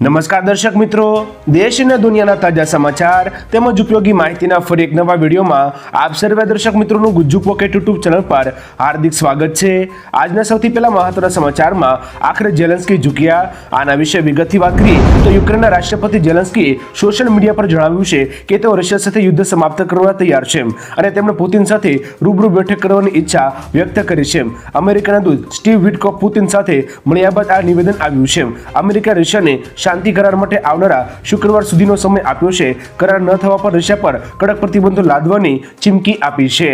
નમસ્કાર દર્શક મિત્રો, દેશ અને દુનિયાના તાજા સમાચાર તેમજ ઉપયોગી માહિતીના ફરી એક નવા વિડીયોમાં આપ સર્વે દર્શક મિત્રોનું ગુજ્જુ પોકેટ યુટ્યુબ ચેનલ પર હાર્દિક સ્વાગત છે. આજના સૌથી પહેલા મહત્વના સમાચારમાં આખરે જેલેન્સ્કી ઝૂક્યા, આના વિશે વિગતથી વાત કરી તો યુક્રેનના રાષ્ટ્રપતિ જેલેન્સ્કીએ સોશિયલ મીડિયા પર જણાવ્યું છે કે તેઓ રશિયા સાથે યુદ્ધ સમાપ્ત કરવા તૈયાર છે અને તેમણે પુતિન સાથે રૂબરૂ બેઠક કરવાની ઈચ્છા વ્યક્ત કરી છે અમેરિકાના દૂત સ્ટીવ વિટકો પુતિન સાથે મળ્યા બાદ આ નિવેદન આવ્યું છે અમેરિકા રશિયાને શાંતિ કરાર માટે આવનારા શુક્રવાર સુધીનો સમય આપ્યો છે. કરાર ન થવા પર રશિયા પર કડક પ્રતિબંધો લાદવાની ચીમકી આપી છે.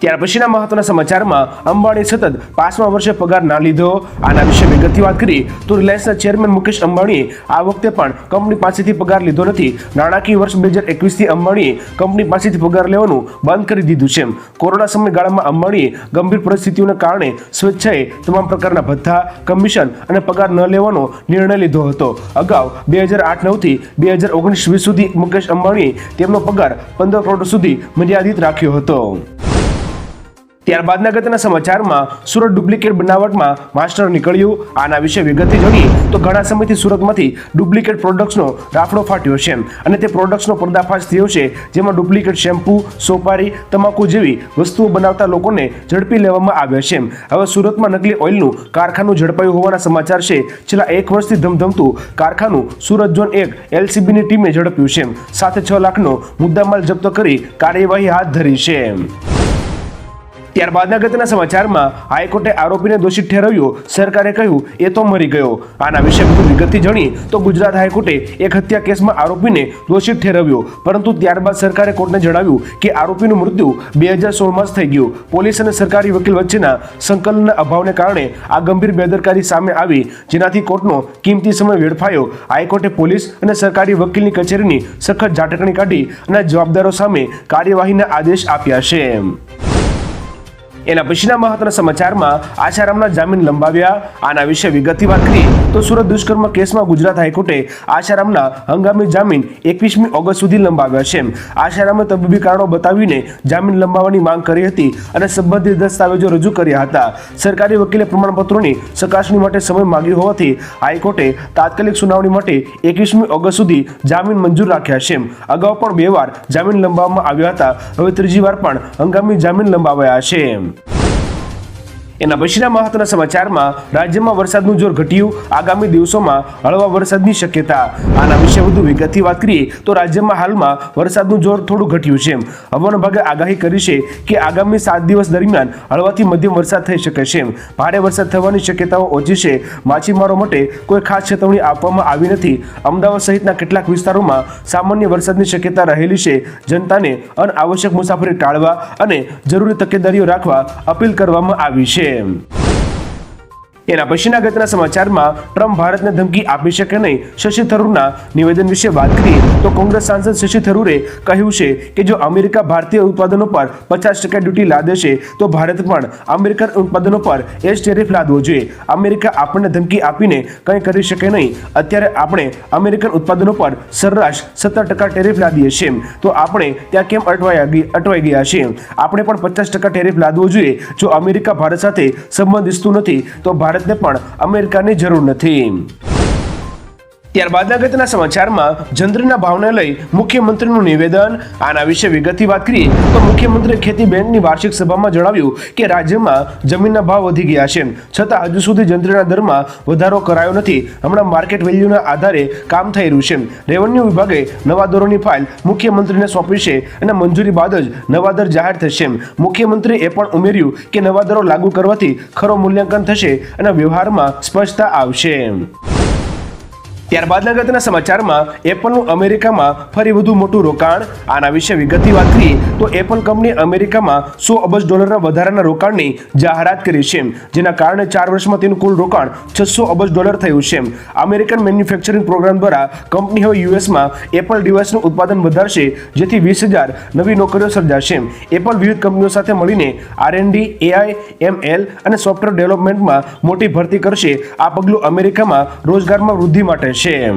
ત્યાર પછીના મહત્વના સમાચારમાં અંબાણી સતત પાંચમા વર્ષે પગાર ના લીધો. આના વિશે વિગતથી વાત કરી તો રિલાયન્સના ચેરમેન મુકેશ અંબાણીએ આ વખતે પણ કંપની પાસેથી પગાર લીધો નથી. નાણાકીય વર્ષ બે હજાર એકવીસથી અંબાણીએ કંપની પાસેથી પગાર લેવાનું બંધ કરી દીધું છે. કોરોના સમયગાળામાં અંબાણીએ ગંભીર પરિસ્થિતિઓને કારણે સ્વેચ્છાએ તમામ પ્રકારના ભથ્થા, કમિશન અને પગાર ન લેવાનો નિર્ણય લીધો હતો. અગાઉ બે હજાર આઠ નવથી બે હજાર ઓગણીસ વીસ સુધી મુકેશ અંબાણીએ તેમનો પગાર પંદર કરોડ સુધી મર્યાદિત રાખ્યો હતો. ત્યારબાદના ગતના સમાચારમાં સુરત ડુપ્લિકેટ બનાવટમાં માસ્ટર નીકળ્યું. આના વિશે વિગતથી જોઈએ તો ઘણા સમયથી સુરતમાંથી ડુપ્લિકેટ પ્રોડક્ટ્સનો રાફડો ફાટ્યો છે અને તે પ્રોડક્ટ્સનો પર્દાફાશ થયો છે, જેમાં ડુપ્લિકેટ શેમ્પૂ, સોપારી, તમાકુ જેવી વસ્તુઓ બનાવતા લોકોને ઝડપી લેવામાં આવ્યા છે હવે સુરતમાં નકલી ઓઇલનું કારખાનું ઝડપાયું હોવાના સમાચાર છે. છેલ્લા એક વર્ષથી ધમધમતું કારખાનું સુરત ઝોન એક એલસીબીની ટીમે ઝડપ્યું છે સાથે છ લાખનો મુદ્દામાલ જપ્ત કરી કાર્યવાહી હાથ ધરી છે ત્યારબાદના અગત્યના સમાચારમાં હાઈકોર્ટે આરોપીને દોષિત ઠેરવ્યો. સરકારે કહ્યું, એ તો મરી ગયો. આના વિશે વધુ વિગતથી જાણી તો ગુજરાત હાઈકોર્ટે એક હત્યા કેસમાં આરોપીને દોષિત ઠેરવ્યો. પરંતુ ત્યારબાદ સરકારે કોર્ટને જણાવ્યું કે આરોપીનું મૃત્યુ બે હજાર સોળમાં જ થઈ ગયું. પોલીસ અને સરકારી વકીલ વચ્ચેના સંકલનના અભાવને કારણે આ ગંભીર બેદરકારી સામે આવી. જેનાથી કોર્ટનો કિંમતી સમય વેડફાયો. હાઈકોર્ટે પોલીસ અને સરકારી વકીલની કચેરીની સખત ઝાટકણી કાઢી અને જવાબદારો સામે કાર્યવાહીના આદેશ આપ્યા છે. એના પછીના મહત્વના સમાચારમાં આશારામના જામીન લંબાવ્યા. આના વિશે વિગતથી વાત કરી તો સુરત દુષ્કર્મ કેસમાં ગુજરાત હાઈકોર્ટે આશારામના હંગામી જામીન એકવીસમી ઓગસ્ટ સુધી લંબાવ્યા છે. આશારામે તબીબી કારણો બતાવીને જામીન લંબાવવાની માંગ કરી હતી અને સંબંધિત દસ્તાવેજો રજૂ કર્યા હતા. સરકારી વકીલે પ્રમાણપત્રોની ચકાસણી માટે સમય માંગ્યો હોવાથી હાઈકોર્ટે તાત્કાલિક સુનાવણી માટે એકવીસમી ઓગસ્ટ સુધી જામીન મંજૂર રાખ્યા છે. અગાઉ પણ બે વાર જામીન લંબાવવામાં આવ્યા હતા. હવે ત્રીજી વાર પણ હંગામી જામીન લંબાવાયા છે. એના પછીના મહત્વના સમાચારમાં રાજ્યમાં વરસાદનું જોર ઘટ્યું. આગામી દિવસોમાં હળવા વરસાદની શક્યતા. આના વિશે વધુ વિગતથી વાત કરીએ તો રાજ્યમાં હાલમાં વરસાદનું જોર થોડું ઘટ્યું છે હવામાન વિભાગે આગાહી કરી છે કે આગામી સાત દિવસ દરમિયાન હળવાથી મધ્યમ વરસાદ થઈ શકે છે ભારે વરસાદ થવાની શક્યતાઓ ઓછી છે. માછીમારો માટે કોઈ ખાસ ચેતવણી આપવામાં આવી નથી. અમદાવાદ સહિતના કેટલાક વિસ્તારોમાં સામાન્ય વરસાદની શક્યતા રહેલી છે. જનતાને અનઆવશ્યક મુસાફરી ટાળવા અને જરૂરી તકેદારીઓ રાખવા અપીલ કરવામાં આવી છે. Game. એના પછીના ગતના સમાચારમાં ટ્રમ્પ ભારતને ધમકી આપી શકે નહીં. શશી થરૂરના નિવેદન વિશે વાત કરીએ તો કોંગ્રેસ સાંસદ શશી થરૂરે કહ્યું છે કે જો અમેરિકા ભારતીય ઉત્પાદનો પર પચાસ ટકા ડ્યુટી લાદે છે, તો ભારત પણ અમેરિકન ઉત્પાદનો પર એ જ ટેરિફ લાદવો જોઈએ. અમેરિકા આપણને ધમકી આપીને કંઈ કરી શકે નહીં. અત્યારે આપણે અમેરિકન ઉત્પાદનો પર સરેરાશ સત્તર ટકા ટેરિફ લાદીએ છીએ. તો આપણે ત્યાં કેમ અટવાયા અટવાઈ ગયા છીએ? આપણે પણ પચાસ ટકા ટેરિફ લાદવો જોઈએ. જો અમેરિકા ભારત સાથે સંબંધ ઇચ્છતું નથી, તો ભારતને પણ અમેરિકાની જરૂર નથી. ત્યારબાદ અગત્યના સમાચારમાં જંત્રીના ભાવને લઈ મુખ્યમંત્રીનું નિવેદન. આના વિશે વિગતથી વાત કરીએ તો મુખ્યમંત્રી ખેતી બેંકની વાર્ષિક સભામાં જણાવ્યું કે રાજ્યમાં જમીનના ભાવ વધી ગયા છે. છતાં હજુ સુધી જંત્રીના દરમાં વધારો કરાયો નથી. હમણાં માર્કેટ વેલ્યુના આધારે કામ થઈ રહ્યું છે. રેવન્યુ વિભાગે નવા દરોની ફાઇલ મુખ્યમંત્રીને સોંપી છે અને મંજૂરી બાદ જ નવા દર જાહેર થશે. મુખ્યમંત્રી એ પણ ઉમેર્યું કે નવા દરો લાગુ કરવાથી ખરો મૂલ્યાંકન થશે અને વ્યવહારમાં સ્પષ્ટતા આવશે. ત્યારબાદ અગત્યના સમાચારમાં એપલનું અમેરિકામાં ફરી વધુ મોટું રોકાણ. આના વિશે વિગતની વાત કરીએ તો એપલ કંપની અમેરિકામાં સો અબજ ડોલરના વધારાના રોકાણની જાહેરાત કરી છે. જેના કારણે ચાર વર્ષમાં તેનું કુલ રોકાણ છસો અબજ ડોલર થયું છે. અમેરિકન મેન્યુફેક્ચરિંગ પ્રોગ્રામ દ્વારા કંપની હવે યુએસમાં એપલ ડિવાઇસનું ઉત્પાદન વધારશે, જેથી વીસ હજાર નવી નોકરીઓ સર્જાશે. એપલ વિવિધ કંપનીઓ સાથે મળીને R and D, AI, ML અને સોફ્ટવેર ડેવલપમેન્ટમાં મોટી ભરતી કરશે. આ પગલું અમેરિકામાં રોજગારમાં વૃદ્ધિ માટે છે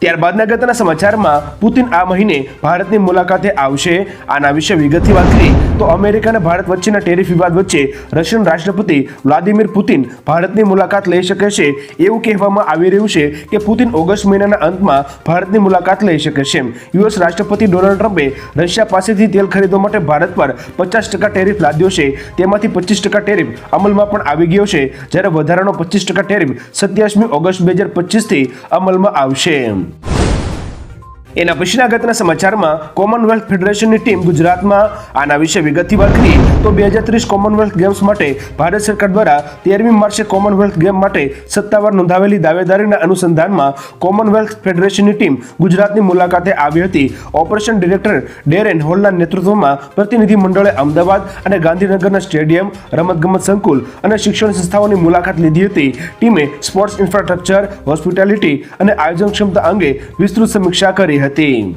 ત્યારબાદના ગતના સમાચારમાં પુતિન આ મહિને ભારતની મુલાકાતે આવશે. આના વિશે વિગતથી વાત કરી તો અમેરિકા અને ભારત વચ્ચેના ટેરિફ વિવાદ વચ્ચે રશિયન રાષ્ટ્રપતિ વ્લાદિમીર પુતિન ભારતની મુલાકાત લઈ શકે છે. એવું કહેવામાં આવી રહ્યું છે કે પુતિન ઓગસ્ટ મહિનાના અંતમાં ભારતની મુલાકાત લઈ શકે છે. યુએસ રાષ્ટ્રપતિ ડોનાલ્ડ ટ્રમ્પે રશિયા પાસેથી તેલ ખરીદવા માટે ભારત પર પચાસ ટકા ટેરિફ લાદ્યો છે. તેમાંથી પચીસ ટકા ટેરિફ અમલમાં પણ આવી ગયો છે. જ્યારે વધારાનો પચીસ ટકા ટેરિફ સત્યાવીસમી ઓગસ્ટ બે હજાર પચીસથી અમલમાં આવશે. એના પછીના અગત્યના સમાચારમાં કોમનવેલ્થ ફેડરેશનની ટીમ ગુજરાતમાં આના વિશે વિગતથી વાત કરી તો બે હજાર ત્રીસ કોમનવેલ્થ ગેમ્સ માટે ભારત સરકાર દ્વારા તેરમી માર્ચે કોમનવેલ્થ ગેમ માટે સત્તાવાર નોંધાવેલી દાવેદારીના અનુસંધાનમાં કોમનવેલ્થ ફેડરેશનની ટીમ ગુજરાતની મુલાકાતે આવી હતી. ઓપરેશન ડિરેક્ટર ડેરેન હોલના નેતૃત્વમાં પ્રતિનિધિ મંડળે અમદાવાદ અને ગાંધીનગરના સ્ટેડિયમ, રમતગમત સંકુલ અને શિક્ષણ સંસ્થાઓની મુલાકાત લીધી હતી. ટીમે સ્પોર્ટ્સ ઇન્ફ્રાસ્ટ્રક્ચર હોસ્પિટાલિટી અને આયોજન ક્ષમતા અંગે વિસ્તૃત સમીક્ષા કરી હતી. já tem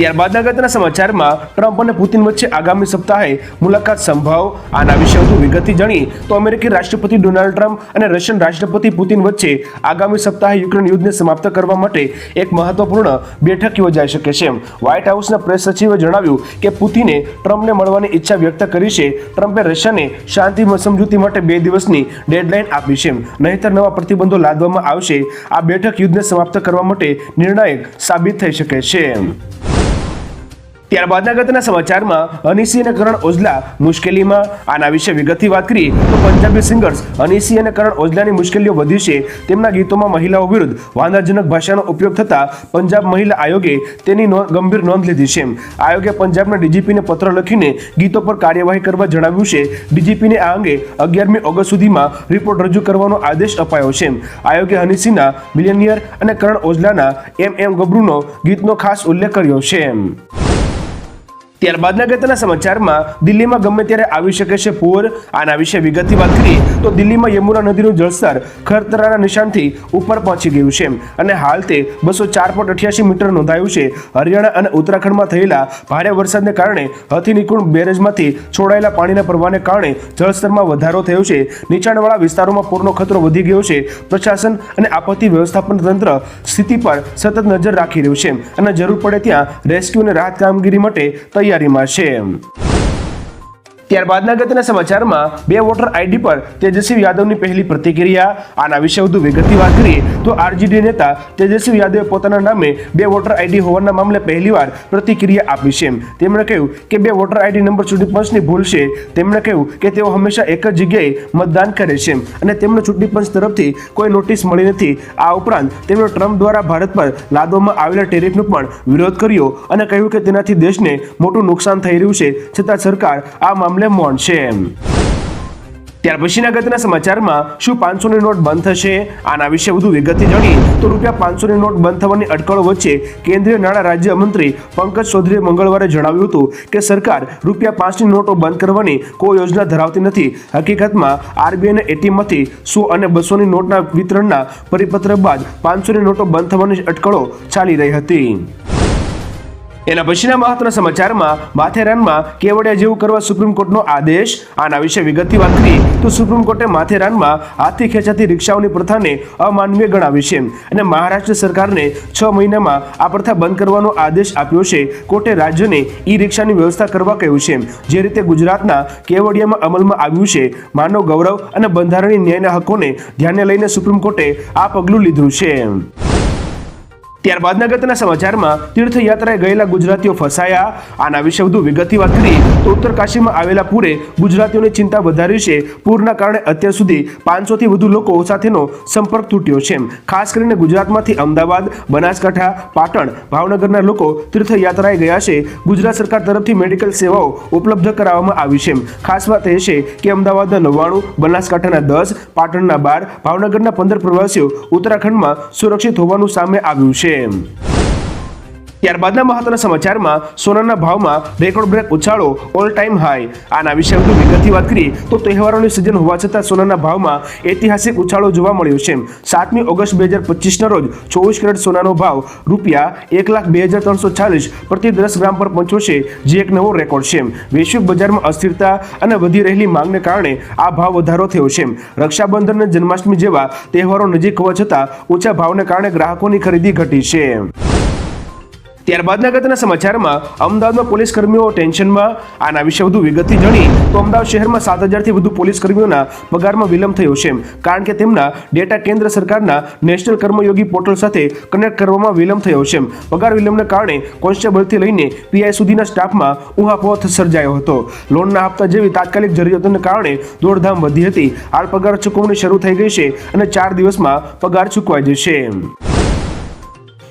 ત્યારબાદના અગત્યના સમાચારમાં ટ્રમ્પ અને પુતિન વચ્ચે આગામી સપ્તાહે મુલાકાત સંભવ. આના વિશે વધુ વિગતથી જાણી તો અમેરિકી રાષ્ટ્રપતિ ડોનાલ્ડ ટ્રમ્પ અને રશિયન રાષ્ટ્રપતિ પુતિન વચ્ચે આગામી સપ્તાહે યુક્રેન યુદ્ધને સમાપ્ત કરવા માટે એક મહત્વપૂર્ણ બેઠક યોજાઈ શકે છે. વ્હાઇટ હાઉસના પ્રેસ સચિવે જણાવ્યું કે પુતિને ટ્રમ્પને મળવાની ઈચ્છા વ્યક્ત કરી છે. ટ્રમ્પે રશિયાને શાંતિ સમજૂતી માટે બે દિવસની ડેડલાઇન આપી છે. નહીંતર નવા પ્રતિબંધો લાદવામાં આવશે. આ બેઠક યુદ્ધને સમાપ્ત કરવા માટે નિર્ણાયક સાબિત થઈ શકે છે. ત્યારબાદના અગત્યના સમાચારમાં અનિસી અને કરણ ઓઝલા મુશ્કેલીમાં. આના વિશે વિગતથી વાત કરીએ તો પંજાબી સિંગર્સ અનિસી અને કરણ ઓઝલાની મુશ્કેલીઓ વધી છે. તેમના ગીતોમાં મહિલાઓ વિરુદ્ધ વાંધાજનક ભાષાનો ઉપયોગ થતા પંજાબ મહિલા આયોગે તેની ગંભીર નોંધ લીધી છે. આયોગે પંજાબના ડીજીપીને પત્ર લખીને ગીતો પર કાર્યવાહી કરવા જણાવ્યું છે. ડીજીપીને આ અંગે અગિયારમી ઓગસ્ટ સુધીમાં રિપોર્ટ રજૂ કરવાનો આદેશ અપાયો છે. આયોગે અનિસીના મિલિયનિયર અને કરણ ઓઝલાના એમ એમ ગબરૂનો ગીતનો ખાસ ઉલ્લેખ કર્યો છે. ત્યારબાદના ગતના સમાચારમાં દિલ્હીમાં ગમે ત્યારે આવી શકે છે પૂર, આના વિશે વિગતની વાત કરીએ તો દિલ્હીમાં યમુના નદીનું જળસ્તર ખરતરાના નિશાનથી ઉપર પહોંચી ગયું છે અને હાલ તે બસો ચાર પોઈન્ટ અઠ્યાસી મીટર નોંધાયું છે. હરિયાણા અને ઉત્તરાખંડમાં થયેલા ભારે વરસાદને કારણે હથિનિકુંડ બેરેજમાંથી છોડાયેલા પાણીના પ્રવાહને કારણે જળસ્તરમાં વધારો થયો છે. નીચાણવાળા વિસ્તારોમાં પૂરનો ખતરો વધી ગયો છે. પ્રશાસન અને આપત્તિ વ્યવસ્થાપન તંત્ર સ્થિતિ પર સતત નજર રાખી રહ્યું છે અને જરૂર પડે ત્યાં રેસ્ક્યુ અને રાહત કામગીરી માટે તૈયારીમાં છે ત્યારબાદના ગતના સમાચારમાં બે વોટર આઈડી પર તેજસ્વી યાદવની પહેલી પ્રતિક્રિયા. આના વિશે વધુ વિગતની વાત કરીએ તો આરજેડી નેતા તેજસ્વી યાદવે પોતાના નામે બે વોટર આઈડી હોવાના મામલે પહેલીવાર પ્રતિક્રિયા આપી છે. તેમણે કહ્યું કે બે વોટર આઈડી નંબર ચૂંટણી પંચની ભૂલ છે. તેમણે કહ્યું કે તેઓ હંમેશા એક જ જગ્યાએ મતદાન કરે છે. અને તેમને ચૂંટણી પંચ તરફથી કોઈ નોટિસ મળી નથી. આ ઉપરાંત તેમણે ટ્રમ્પ દ્વારા ભારત પર લાદવામાં આવેલા ટેરિફનો પણ વિરોધ કર્યો અને કહ્યું કે તેનાથી દેશને મોટું નુકસાન થઈ રહ્યું છે. છતાં સરકાર આ મામલે મૌન છે ત્યાર પછીના અગત્યના સમાચારમાં શું પાંચસોની નોટ બંધ થશે? આના વિશે વધુ વિગતથી જાણી તો રૂપિયા પાંચસોની નોટ બંધ થવાની અટકળો વચ્ચે કેન્દ્રીય નાણાં રાજ્યમંત્રી પંકજ ચૌધરીએ મંગળવારે જણાવ્યું હતું કે સરકાર રૂપિયા પાંચની નોટો બંધ કરવાની કોઈ યોજના ધરાવતી નથી. હકીકતમાં આરબીઆઈના એટીએમમાંથી સો અને બસોની નોટના વિતરણના પરિપત્ર બાદ પાંચસોની નોટો બંધ થવાની અટકળો ચાલી રહી હતી. એના પછીના મહત્વના સમાચારમાં માથેરાનમાં કેવડિયા જેવું કરવા સુપ્રીમ કોર્ટનો આદેશ. આના વિશે વિગતથી વાત કરીએ તો સુપ્રીમ કોર્ટે માથેરાનમાં હાથથી ખેંચાતી રિક્ષાઓની પ્રથાને અમાનવીય ગણાવી છે. અને મહારાષ્ટ્ર સરકારને છ મહિનામાં આ પ્રથા બંધ કરવાનો આદેશ આપ્યો છે. કોર્ટે રાજ્યને ઈ રિક્ષાની વ્યવસ્થા કરવા કહ્યું છે. જે રીતે ગુજરાતના કેવડિયામાં અમલમાં આવ્યું છે. માનવ ગૌરવ અને બંધારણીય ન્યાયના હકોને ધ્યાને લઈને સુપ્રીમ કોર્ટે આ પગલું લીધું છે. ત્યારબાદના ગતના સમાચારમાં તીર્થયાત્રાએ ગયેલા ગુજરાતીઓ ફસાયા. આના વિશે વધુ વિગતથી વાત કરીએ તો ઉત્તરકાશીમાં આવેલા પૂરે ગુજરાતીઓની ચિંતા વધારી છે. પૂરના કારણે અત્યાર સુધી પાંચસોથી વધુ લોકો સાથેનો સંપર્ક તૂટ્યો છે ખાસ કરીને ગુજરાતમાંથી અમદાવાદ, બનાસકાંઠા, પાટણ, ભાવનગરના લોકો તીર્થયાત્રાએ ગયા છે. ગુજરાત સરકાર તરફથી મેડિકલ સેવાઓ ઉપલબ્ધ કરાવવામાં આવી છે ખાસ વાત એ છે કે અમદાવાદના નવ્વાણું, બનાસકાંઠાના દસ, પાટણના બાર, ભાવનગરના પંદર પ્રવાસીઓ ઉત્તરાખંડમાં સુરક્ષિત હોવાનું સામે આવ્યું છે. Game. ત્યારબાદના મહત્વના સમાચારમાં સોનાના ભાવમાં રેકોર્ડ બ્રેક ઉછાળો ઓલ ટાઈમ હાઈ આના વિશે વધુ વિગતથી વાત કરીએ તો તહેવારોની સિઝન હોવા છતાં સોનાના ભાવમાં ઐતિહાસિક ઉછાળો જોવા મળ્યો છે. સાતમી ઓગસ્ટ બે હજાર પચીસના રોજ ચોવીસ કેરેટ સોનાનો ભાવ રૂપિયા એક લાખ બે હજાર ત્રણસો ચાલીસ પ્રતિ દસ ગ્રામ પર પહોંચ્યો છે, જે એક નવો રેકોર્ડ છે. વૈશ્વિક બજારમાં અસ્થિરતા અને વધી રહેલી માંગને કારણે આ ભાવ વધારો થયો છે. રક્ષાબંધન અને જન્માષ્ટમી જેવા તહેવારો નજીક હોવા છતાં ઓછા ભાવને કારણે ગ્રાહકોની ખરીદી ઘટી છે. ત્યારબાદના અગત્યના સમાચારમાં, અમદાવાદમાં પોલીસ કર્મીઓ ટેન્શનમાં. આના વિશે વધુ વિગતથી જાણી, તો અમદાવાદ શહેરમાં સાત હજારથી વધુ પોલીસ કર્મીઓના પગારમાં વિલંબ થયો છે. કારણ કે તેમના ડેટા કેન્દ્ર સરકારના નેશનલ કર્મયોગી પોર્ટલ સાથે કનેક્ટ કરવામાં વિલંબ થયો છે. પગાર વિલંબને કારણે કોન્સ્ટેબલથી લઈને પીઆઈ સુધીના સ્ટાફમાં ઉહાપોહ સર્જાયો હતો. લોનના હપ્તા જેવી તાત્કાલિક જરૂરિયાતોને કારણે દોડધામ વધી હતી. હાલ પગાર ચૂકવણી શરૂ થઈ ગઈ છે અને ચાર દિવસમાં પગાર ચૂકવાઈ જશે.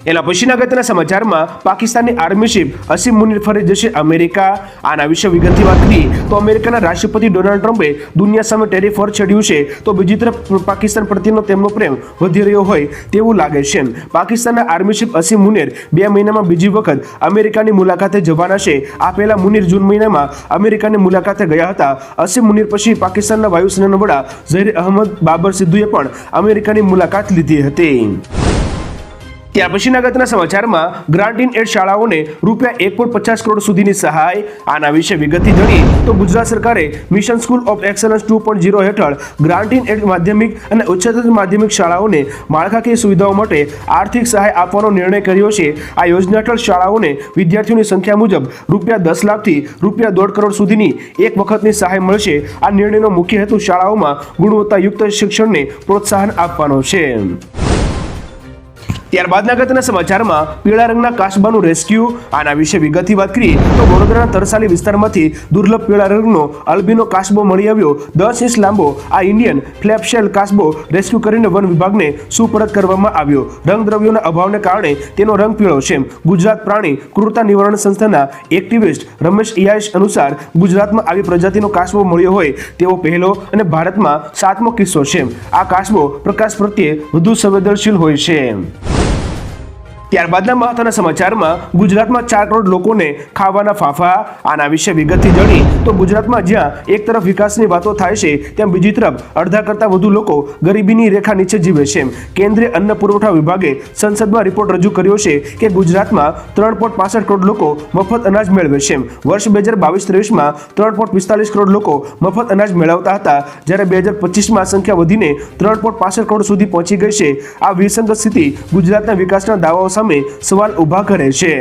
એના પછીના અગત્યના સમાચારમાં પાકિસ્તાનની આર્મી ચીફ અસીમ મુનિર ફરી જશે અમેરિકા. આના વિશે વિગતથી વાત કરીએ, તો અમેરિકાના રાષ્ટ્રપતિ ડોનાલ્ડ ટ્રમ્પે દુનિયા સામે ટેરિફ પર છેડ્યું છે, તો બીજી તરફ પાકિસ્તાન પ્રત્યેનો તેમનો પ્રેમ વધી રહ્યો હોય તેવું લાગે છે. પાકિસ્તાનના આર્મી ચીફ અસીમ મુનિર બે મહિનામાં બીજી વખત અમેરિકાની મુલાકાતે જવાના છે. આ પહેલા મુનિર જૂન મહિનામાં અમેરિકાની મુલાકાતે ગયા હતા. અસીમ મુનિર પછી પાકિસ્તાનના વાયુસેનાના વડા ઝહીર અહમદ બાબર સિદ્ધુએ પણ અમેરિકાની મુલાકાત લીધી હતી. ત્યાર પછીના ગતના સમાચારમાં ગ્રાન્ટ ઇન એડ શાળાઓને રૂપિયા એક પોઈન્ટ પચાસ કરોડ સુધીની સહાય. આના વિશે વિગતથી જાણીએ તો ગુજરાત સરકારે mission school of excellence two point zero હેઠળ ગ્રાન્ટ ઇન એડ માધ્યમિક અને ઉચ્ચતર માધ્યમિક શાળાઓને માળખાકીય સુવિધાઓ માટે આર્થિક સહાય આપવાનો નિર્ણય કર્યો છે. આ યોજના હેઠળ શાળાઓને વિદ્યાર્થીઓની સંખ્યા મુજબ રૂપિયા દસ લાખથી રૂપિયા દોઢ કરોડ સુધીની એક વખતની સહાય મળશે. આ નિર્ણયનો મુખ્ય હેતુ શાળાઓમાં ગુણવત્તાયુક્ત શિક્ષણને પ્રોત્સાહન આપવાનો છે. ત્યારબાદના ગતના સમાચારમાં પીળા રંગના કાશબાનું રેસ્ક્યુ. આના વિશે વિગતથી વાત કરીએ તો વડોદરાના તરસાલી વિસ્તારમાંથી દુર્લભ પીળા રંગનો અલ્બીનો કાશબો મળી આવ્યો. દસ ઇંચ લાંબો આ ઇન્ડિયન ફ્લેપશેલ કાશબો રેસ્ક્યુ કરીને વન વિભાગને સુપરત કરવામાં આવ્યો. રંગદ્રવ્યોના અભાવને કારણે તેનો રંગ પીળો છે. ગુજરાત પ્રાણી ક્રૂરતા નિવારણ સંસ્થાના એક્ટિવિસ્ટ રમેશ ઇયાશ અનુસાર ગુજરાતમાં આવી પ્રજાતિનો કાશબો મળ્યો હોય તેવો પહેલો અને ભારતમાં સાતમો કિસ્સો છે. આ કાશબો પ્રકાશ પ્રત્યે વધુ સંવેદનશીલ હોય છે. ત્યારબાદના મહત્વના સમાચારમાં ગુજરાતમાં ચાર કરોડ લોકોને ખાવાના ફાફા, આના વિશે વિગતથી જણી તો ગુજરાતમાં જ્યાં એક તરફ વિકાસની વાતો થાય છે ત્યાં બીજી તરફ અડધા કરતાં વધુ લોકો ગરીબીની રેખા નીચે જીવે છે. કેન્દ્રીય અન્ન પુરવઠા વિભાગે સંસદમાં રિપોર્ટ રજૂ કર્યો છે કે ગુજરાતમાં ત્રણ પોઈન્ટ પાસઠ કરોડ લોકો મફત અનાજ મેળવે છે. વર્ષ બે હજાર બાવીસ ત્રેવીસમાં ત્રણ પોઈન્ટ પિસ્તાલીસ કરોડ લોકો મફત અનાજ મેળવતા હતા. જ્યારે બે હજાર પચીસમાં સંખ્યા વધીને ત્રણ પોઈન્ટ પાસઠ કરોડ સુધી પહોંચી ગઈ છે. આ વિસંગત સ્થિતિ ગુજરાતના વિકાસના દાવાઓ સામે સવાલ ઊભા કરે છે.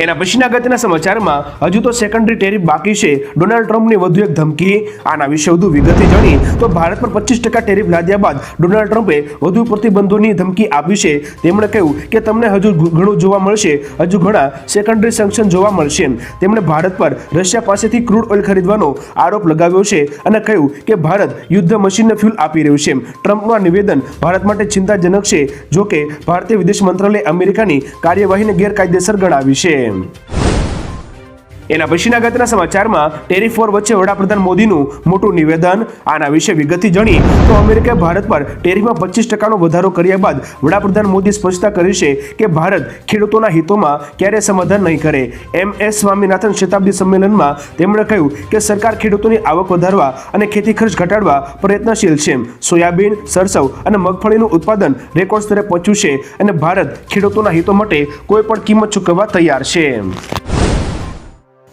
એના પછીના અગત્યના સમાચારમાં, હજુ તો સેકન્ડરી ટેરિફ બાકી છે. ડોનાલ્ડ ટ્રમ્પની વધુ એક ધમકી. આના વિશે વધુ વિગતે જાણી, તો ભારત પર પચીસ ટકા ટેરિફ લાદ્યા બાદ ડોનાલ્ડ ટ્રમ્પે વધુ પ્રતિબંધોની ધમકી આપી છે. તેમણે કહ્યું કે તમને હજુ ઘણું જોવા મળશે. હજુ ઘણા સેકન્ડરી સેન્કશન જોવા મળશે. તેમણે ભારત પર રશિયા પાસેથી ક્રૂડ ઓઇલ ખરીદવાનો આરોપ લગાવ્યો છે અને કહ્યું કે ભારત યુદ્ધ મશીનને ફ્યુલ આપી રહ્યું છે. ટ્રમ્પનું આ નિવેદન ભારત માટે ચિંતાજનક છે, જોકે ભારતીય વિદેશ મંત્રાલયે અમેરિકાની કાર્યવાહીને ગેરકાયદેસર ગણાવી છે. game. એના પછીના ગતના સમાચારમાં ટેરી ફોર વચ્ચે વડાપ્રધાન મોદીનું મોટું નિવેદન, આના વિશે વિગતથી જાણી તો અમેરિકાએ ભારત પર ટેરિફમાં પચીસ ટકાનો વધારો કર્યા બાદ વડાપ્રધાન મોદી સ્પષ્ટતા કરી છે કે ભારત ખેડૂતોના હિતોમાં ક્યારેય સમાધાન નહીં કરે. એમ એસ સ્વામીનાથન શતાબ્દી સંમેલનમાં તેમણે કહ્યું કે સરકાર ખેડૂતોની આવક વધારવા અને ખેતી ખર્ચ ઘટાડવા પ્રયત્નશીલ છે. સોયાબીન, સરસવ અને મગફળીનું ઉત્પાદન રેકોર્ડ સ્તરે પહોંચ્યું છે અને ભારત ખેડૂતોના હિતો માટે કોઈ પણ કિંમત ચૂકવવા તૈયાર છે.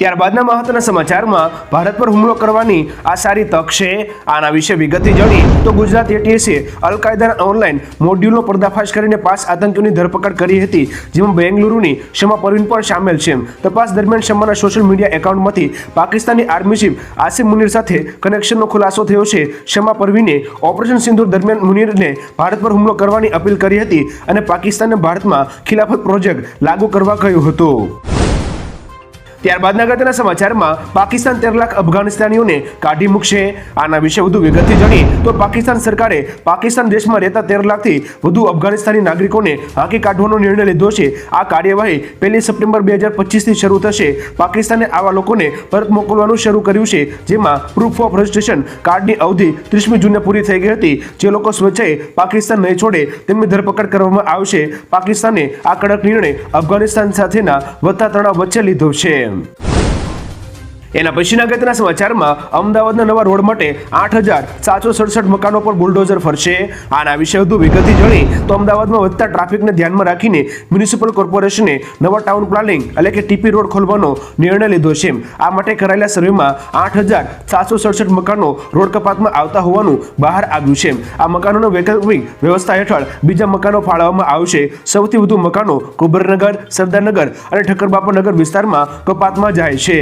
ત્યારબાદના મહત્વના સમાચારમાં ભારત પર હુમલો કરવાની આ સારી તક છે. આના વિશે વિગતથી જણી તો ગુજરાત એટીએસે અલ કાયદાના ઓનલાઈન મોડ્યુલનો પર્દાફાશ કરીને પાંચ આતંકીઓની ધરપકડ કરી હતી, જેમાં બેંગલુરુની શમા પરવીન પણ સામેલ છે. તપાસ દરમિયાન શમાના સોશિયલ મીડિયા એકાઉન્ટમાંથી પાકિસ્તાની આર્મી ચીફ આસિફ મુનીર સાથે કનેક્શનનો ખુલાસો થયો છે. શમા પરવીને ઓપરેશન સિંધુર દરમિયાન મુનીરને ભારત પર હુમલો કરવાની અપીલ કરી હતી અને પાકિસ્તાનને ભારતમાં ખિલાફત પ્રોજેક્ટ લાગુ કરવા કહ્યું હતું. ત્યારબાદના અગત્યના સમાચારમાં પાકિસ્તાન તેર લાખ અફઘાનિસ્તાનીઓને કાઢી મૂકશે. આના વિશે વધુ વિગતથી જાણીએ તો પાકિસ્તાન સરકારે પાકિસ્તાન દેશમાં રહેતા તેર લાખથી વધુ અફઘાનિસ્તાની નાગરિકોને હાંકી કાઢવાનો નિર્ણય લીધો છે. આ કાર્યવાહી પહેલી સપ્ટેમ્બર બે હજાર પચીસથી શરૂ થશે. પાકિસ્તાને આવા લોકોને પરત મોકલવાનું શરૂ કર્યું છે, જેમાં પ્રૂફ ઓફ રજિસ્ટ્રેશન કાર્ડની અવધિ ત્રીસમી જૂને પૂરી થઈ ગઈ હતી. જે લોકો સ્વેચ્છાએ પાકિસ્તાન નહીં છોડે તેમની ધરપકડ કરવામાં આવશે. પાકિસ્તાને આ કડક નિર્ણય અફઘાનિસ્તાન સાથેના વધતા તણાવ વચ્ચે લીધો છે. him. એના પછીના ગતના સમાચારમાં અમદાવાદના નવા રોડ માટે આઠ હજાર સાતસો સડસઠ મકાનો પર બુલડોઝર ફરશે. આના વિશે વધુ વિગતથી જાણી તો અમદાવાદમાં વધતા ટ્રાફિકને ધ્યાનમાં રાખીને મ્યુનિસિપલ કોર્પોરેશને નવા ટાઉન પ્લાનિંગ એટલે કે ટીપી રોડ ખોલવાનો નિર્ણય લીધો છે. આ માટે કરાયેલા સર્વેમાં આઠ હજાર સાતસો સડસઠ મકાનો રોડ કપાતમાં આવતા હોવાનું બહાર આવ્યું છે. આ મકાનોનો વૈકલ્પિક વ્યવસ્થા હેઠળ બીજા મકાનો ફાળવવામાં આવશે. સૌથી વધુ મકાનો કુબરનગર સરદારનગર અને ઠક્કરબાપાનગર વિસ્તારમાં કપાતમાં જાય છે.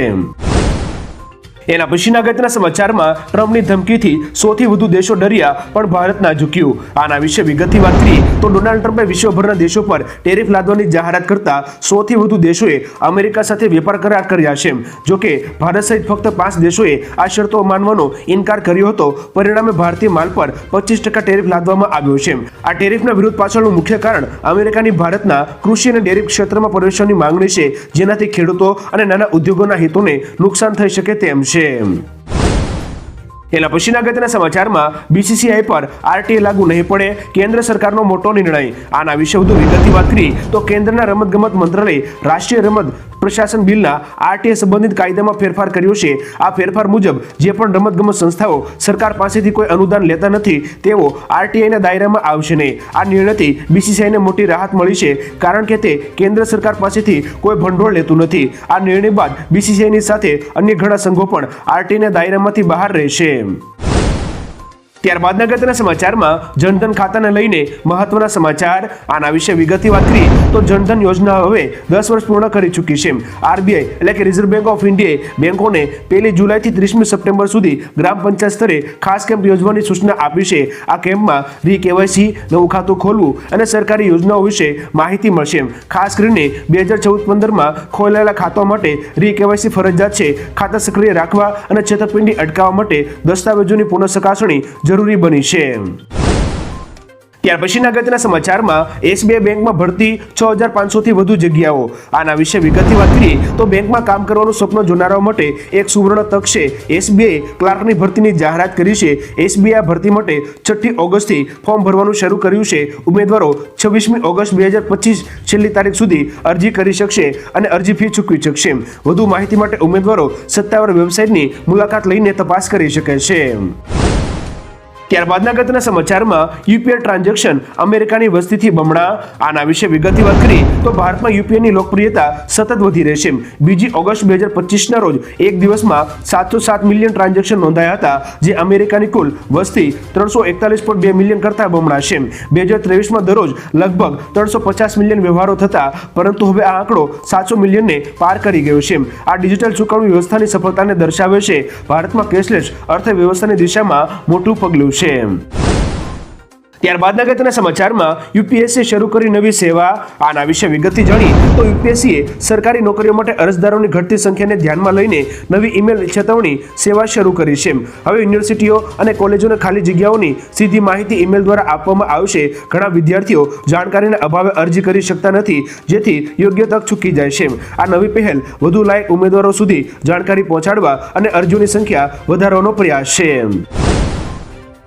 એના પછી અગત્યના સમાચારમાં ટ્રમ્પની ધમકીથી સૌથી વધુ દેશો ડર્યા, પણ ભારત ના ઝૂક્યું. આના વિશે વિગતથી વાત કરી તો ડોનાલ્ડ ટ્રમ્પે વિશ્વભરના દેશો પર ટેરિફ લાદવાની જાહેરાત કરતા સૌથી વધુ દેશોએ અમેરિકા સાથે વેપાર કરાર કર્યા છે જો કે ભારત સહિત ફક્ત પાંચ દેશોએ આ શરતો માનવાનો ઇનકાર કર્યો હતો. પરિણામે ભારતીય માલ પર પચીસ ટકા ટેરિફ લાદવામાં આવ્યો છે આ ટેરિફના વિરોધ પાછળનું મુખ્ય કારણ અમેરિકાની ભારતના કૃષિ અને ડેરી ક્ષેત્રમાં પ્રવેશવાની માંગણી છે, જેનાથી ખેડૂતો અને નાના ઉદ્યોગોના હિતોને નુકસાન થઈ શકે તેમ છે. Чим? એના પછીના અગત્યના સમાચારમાં બીસીસીઆઈ પર આરટીએ લાગુ નહીં પડે, કેન્દ્ર સરકારનો મોટો નિર્ણય. આના વિશે વધુ વિગતથી વાત કરી, તો કેન્દ્રના રમતગમત મંત્રાલય, રાષ્ટ્રીય રમત પ્રશાસન બિલના આરટીએ સંબંધિત કાયદામાં ફેરફાર કર્યો છે. આ ફેરફાર મુજબ, જે પણ રમતગમત સંસ્થાઓ સરકાર પાસેથી કોઈ અનુદાન લેતા નથી, તેઓ આરટીઆઈના દાયરામાં આવશે નહીં. આ નિર્ણયથી બીસીસીઆઈને મોટી રાહત મળી છે, કારણ કે તે કેન્દ્ર સરકાર પાસેથી કોઈ ભંડોળ લેતું નથી. આ નિર્ણય બાદ બીસીસીઆઈની સાથે અન્ય ઘણા સંઘો પણ આરટીઆઈના દાયરામાંથી બહાર રહેશે game. ત્યારબાદના અગત્યના સમાચારમાં જનધન ખાતાને લઈને મહત્વના સમાચાર. આના વિશે વિગતથી વાત કરી તો જનધન યોજના હવે દસ વર્ષ પૂર્ણ કરી ચૂકી છે. આરબીઆઈ એટલે કે રિઝર્વ બેંક ઓફ ઇન્ડિયાએ બેંકોને પહેલી જુલાઈથી ત્રીસમી સપ્ટેમ્બર સુધી ગ્રામ પંચાયત સ્તરે ખાસ કેમ્પ યોજવાની સૂચના આપી છે. આ કેમ્પમાં રી કેવાયસી નવું ખાતું ખોલવું અને સરકારી યોજનાઓ વિશે માહિતી મળશે. ખાસ કરીને બે હજાર ચૌદ પંદરમાં ખોલેલા ખાતા માટે રી કેવાયસી ફરજિયાત છે. ખાતા સક્રિય રાખવા અને છેતરપિંડી અટકાવવા માટે દસ્તાવેજોની પુનઃ ચકાસણી જરૂરી બની છે. ત્યાર પછીના અગત્યના સમાચારમાં એસબીઆઈ બેંકમાં ભરતી છ હજાર પાંચસોથી વધુ જગ્યાઓ. આના વિશે વિગતથી વાત કરીએ તો બેંકમાં કામ કરવાનું સ્વપ્ન જોનારાઓ માટે એક સુવર્ણ તક છે. એસબીઆઈ ક્લાર્કની ભરતીની જાહેરાત કરી છે. એસબીઆઈ ભરતી માટે છઠ્ઠી ઓગસ્ટથી ફોર્મ ભરવાનું શરૂ કર્યું છે. ઉમેદવારો છવ્વીસમી ઓગસ્ટ બે હજાર પચીસ છેલ્લી તારીખ સુધી અરજી કરી શકશે અને અરજી ફી ચૂકવી શકશે. વધુ માહિતી માટે ઉમેદવારો સત્તાવાર વેબસાઇટની મુલાકાત લઈને તપાસ કરી શકે છે. ત્યારબાદના ગતના સમાચારમાં યુપીઆઈ ટ્રાન્ઝેક્શન અમેરિકાની વસ્તીથી બમણા. આના વિશે વિગતની વાત કરી તો ભારતમાં યુપીઆઈની લોકપ્રિયતા સતત વધી રહેશે બીજી ઓગસ્ટ બે હજાર પચીસના રોજ એક દિવસમાં સાતસો સાત મિલિયન ટ્રાન્ઝેક્શન નોંધાયા હતા, જે અમેરિકાની કુલ વસ્તી ત્રણસો એકતાલીસ પોઈન્ટ બે મિલિયન કરતાં બમણા છે. બે હજાર ત્રેવીસમાં દરરોજ લગભગ ત્રણસો પચાસ મિલિયન વ્યવહારો થતા, પરંતુ હવે આ આંકડો સાતસો મિલિયનને પાર કરી ગયો છે. આ ડિજિટલ ચૂકવણી વ્યવસ્થાની સફળતાને દર્શાવે છે. ભારતમાં કેશલેસ અર્થવ્યવસ્થાની દિશામાં મોટું પગલું છે. ત્યારબાદના અગત્યના સમાચારમાં યુપીએસસી શરૂ કરી નવી સેવા. આના વિશે વિગતથી જાણી તો યુપીએસસીએ સરકારી નોકરીઓ માટે અરજદારોની ઘટતી સંખ્યાને ધ્યાનમાં લઈને નવી ઈમેલ ચેતવણી સેવા શરૂ કરી છે. હવે યુનિવર્સિટીઓ અને કોલેજોને ખાલી જગ્યાઓની સીધી માહિતી ઈમેલ દ્વારા આપવામાં આવશે. ઘણા વિદ્યાર્થીઓ જાણકારીના અભાવે અરજી કરી શકતા નથી, જેથી યોગ્ય તક ચૂકી જાય છે. આ નવી પહેલ વધુ લાયક ઉમેદવારો સુધી જાણકારી પહોંચાડવા અને અરજીઓની સંખ્યા વધારવાનો પ્રયાસ છે.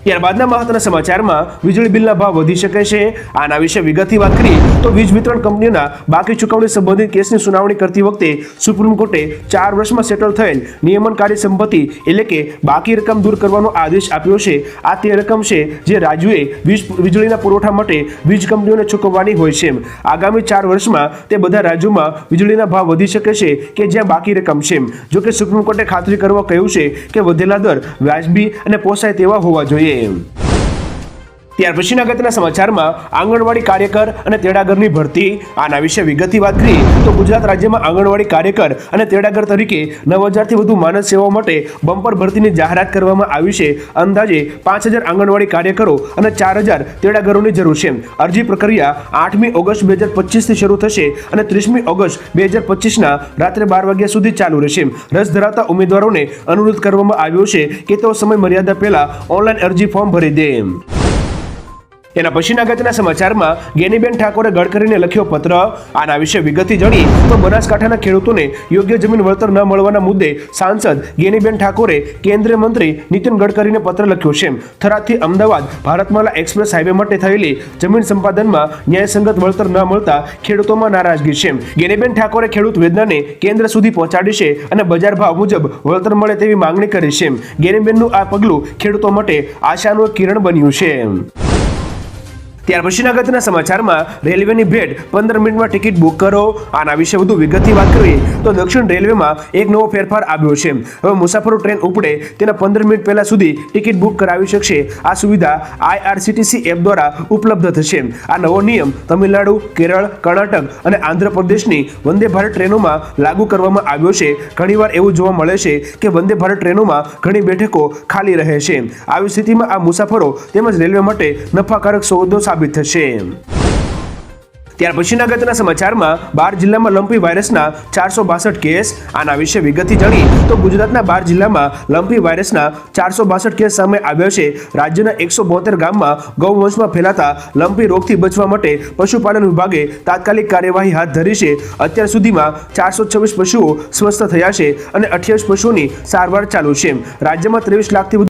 ત્યારબાદના મહત્વના સમાચારમાં વીજળી બિલના ભાવ વધી શકે છે. આના વિશે વિગતથી વાત કરીએ તો વીજ વિતરણ કંપનીઓના બાકી ચૂકવણી સંબંધિત કેસની સુનાવણી કરતી વખતે સુપ્રીમ કોર્ટે ચાર વર્ષમાં સેટલ થયેલ નિયમનકારી સંપત્તિ એટલે કે બાકી રકમ દૂર કરવાનો આદેશ આપ્યો છે. આ તે રકમ છે જે રાજ્યોએ વીજ વીજળીના પુરવઠા માટે વીજ કંપનીઓને ચૂકવવાની હોય છે. આગામી ચાર વર્ષમાં તે બધા રાજ્યોમાં વીજળીના ભાવ વધી શકે છે કે જ્યાં બાકી રકમ છે. જોકે સુપ્રીમ કોર્ટે ખાતરી કરવા કહ્યું છે કે વધેલા દર વ્યાજબી અને પોસાય તેવા હોવા જોઈએ. game. ત્યાર પછીના અગત્યના સમાચારમાં આંગણવાડી કાર્યકર અને તેડાગરની ભરતી. આના વિશે વિગતની વાત કરીએ તો ગુજરાત રાજ્યમાં આંગણવાડી કાર્યકર અને તેડાગર તરીકે નવ હજારથી વધુ માનસ સેવાઓ માટે બમ્પર ભરતીની જાહેરાત કરવામાં આવી છે. અંદાજે પાંચ હજાર આંગણવાડી કાર્યકરો અને ચાર હજાર તેડાગરોની જરૂર છે. અરજી પ્રક્રિયા આઠમી ઓગસ્ટ બે હજાર પચીસથી શરૂ થશે અને ત્રીસમી ઓગસ્ટ બે હજાર પચીસના રાત્રે બાર વાગ્યા સુધી ચાલુ રહેશે. રસ ધરાવતા ઉમેદવારોને અનુરોધ કરવામાં આવ્યો છે કે તેઓ સમય મર્યાદા પહેલા ઓનલાઈન અરજી ફોર્મ ભરી દે. એના પછીના ગતના સમાચારમાં ગેનીબેન ઠાકોરે ગડકરીને લખ્યો પત્ર. આના વિશે વિગતથી જણી તો બનાસકાંઠાના ખેડૂતોને યોગ્ય જમીન વળતર ન મળવાના મુદ્દે સાંસદ ગેનીબેન ઠાકોરે કેન્દ્રીય મંત્રી નીતિન ગડકરીને પત્ર લખ્યો છે. થરાદથી અમદાવાદ ભારતમાલા એક્સપ્રેસ હાઈવે માટે થયેલી જમીન સંપાદનમાં ન્યાયસંગત વળતર ન મળતા ખેડૂતોમાં નારાજગી છે. ગેનીબેન ઠાકોરે ખેડૂત વેદનાને કેન્દ્ર સુધી પહોંચાડી છે અને બજાર ભાવ મુજબ વળતર મળે તેવી માંગણી કરી છે. ગેનીબેનનું આ પગલું ખેડૂતો માટે આશાનું કિરણ બન્યું છે. ત્યાર પછીના અગત્યના સમાચારમાં રેલવેની ભેટ પંદર મિનિટમાં ટિકિટ બુક કરો. આના વિશે વધુ વિગતની વાત કરીએ તો દક્ષિણ રેલવેમાં એક નવો ફેરફાર આવ્યો છે. હવે મુસાફરો ટ્રેન ઉપડે તેના પંદર મિનિટ પહેલા સુધી ટિકિટ બુક કરાવી શકશે. આ સુવિધા આઈઆરસીટીસી એપ દ્વારા ઉપલબ્ધ થશે. આ નવો નિયમ તમિલનાડુ, કેરળ, કર્ણાટક અને આંધ્રપ્રદેશની વંદે ભારત ટ્રેનોમાં લાગુ કરવામાં આવ્યો છે. ઘણીવાર એવું જોવા મળે છે કે વંદે ભારત ટ્રેનોમાં ઘણી બેઠકો ખાલી રહે છે. આવી સ્થિતિમાં આ મુસાફરો તેમજ રેલવે માટે નફાકારક સોદો સાબિત થશે. ત્યાર પછીના અગત્યના સમાચારમાં બાર જિલ્લામાં લંપી વાયરસના ચારસો બાસઠ કેસ. આના વિશે વિગતથી જાણી તો ગુજરાતના બાર જિલ્લામાં લંપી વાયરસના ચારસો બાસઠ કેસ સામે આવ્યા છે. રાજ્યના એકસો બોતેર ગામમાં ગૌવંશમાં ફેલાતા લંપી રોગથી બચવા માટે પશુપાલન વિભાગે તાત્કાલિક કાર્યવાહી હાથ ધરી છે. અત્યાર સુધીમાં ચારસો છવ્વીસ પશુઓ સ્વસ્થ થયા છે અને અઠ્યાવીસ પશુઓની સારવાર ચાલુ છે. રાજ્યમાં ત્રેવીસ લાખથી